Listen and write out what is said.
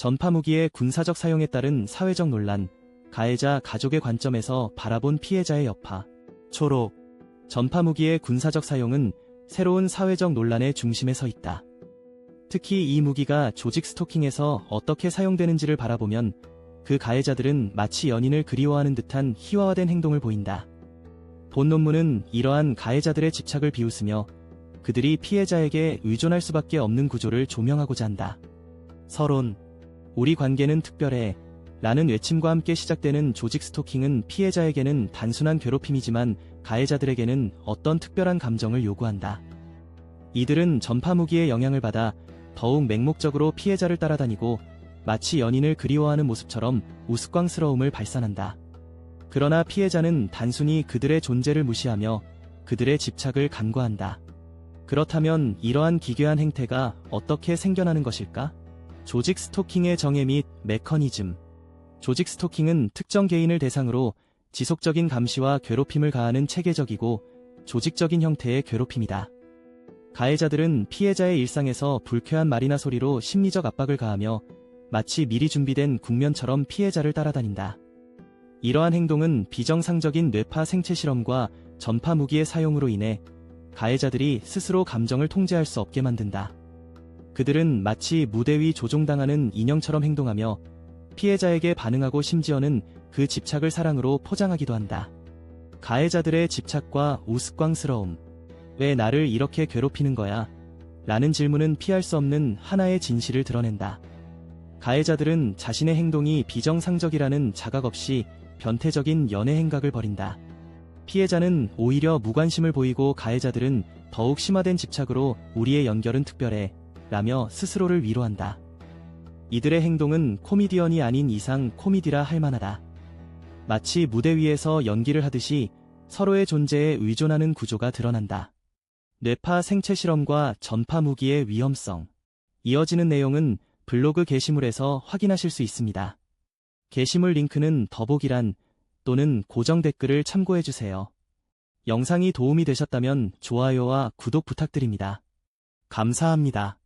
전파무기의 군사적 사용에 따른 사회적 논란, 가해자 가족의 관점에서 바라본 피해자의 여파, 초록. 전파무기의 군사적 사용은 새로운 사회적 논란의 중심에 서 있다. 특히 이 무기가 조직 스토킹에서 어떻게 사용되는지를 바라보면 그 가해자들은 마치 연인을 그리워하는 듯한 희화화된 행동을 보인다. 본 논문은 이러한 가해자들의 집착을 비웃으며 그들이 피해자에게 의존할 수밖에 없는 구조를 조명하고자 한다. 서론. 우리 관계는 특별해. 라는 외침과 함께 시작되는 조직 스토킹은 피해자에게는 단순한 괴롭힘이지만 가해자들에게는 어떤 특별한 감정을 요구한다. 이들은 전파 무기의 영향을 받아 더욱 맹목적으로 피해자를 따라다니고 마치 연인을 그리워하는 모습처럼 우스꽝스러움을 발산한다. 그러나 피해자는 단순히 그들의 존재를 무시하며 그들의 집착을 간과한다. 그렇다면 이러한 기괴한 행태가 어떻게 생겨나는 것일까? 조직 스토킹의 정의 및 메커니즘. 조직 스토킹은 특정 개인을 대상으로 지속적인 감시와 괴롭힘을 가하는 체계적이고 조직적인 형태의 괴롭힘이다. 가해자들은 피해자의 일상에서 불쾌한 말이나 소리로 심리적 압박을 가하며 마치 미리 준비된 국면처럼 피해자를 따라다닌다. 이러한 행동은 비정상적인 뇌파 생체 실험과 전파 무기의 사용으로 인해 가해자들이 스스로 감정을 통제할 수 없게 만든다. 그들은 마치 무대 위 조종당하는 인형처럼 행동하며 피해자에게 반응하고 심지어는 그 집착을 사랑으로 포장하기도 한다. 가해자들의 집착과 우스꽝스러움. 왜 나를 이렇게 괴롭히는 거야? 라는 질문은 피할 수 없는 하나의 진실을 드러낸다. 가해자들은 자신의 행동이 비정상적이라는 자각 없이 변태적인 연애 행각을 벌인다. 피해자는 오히려 무관심을 보이고 가해자들은 더욱 심화된 집착으로 우리의 연결은 특별해 라며 스스로를 위로한다. 이들의 행동은 코미디언이 아닌 이상 코미디라 할 만하다. 마치 무대 위에서 연기를 하듯이 서로의 존재에 의존하는 구조가 드러난다. 뇌파 생체 실험과 전파 무기의 위험성. 이어지는 내용은 블로그 게시물에서 확인하실 수 있습니다. 게시물 링크는 더보기란 또는 고정 댓글을 참고해주세요. 영상이 도움이 되셨다면 좋아요와 구독 부탁드립니다. 감사합니다.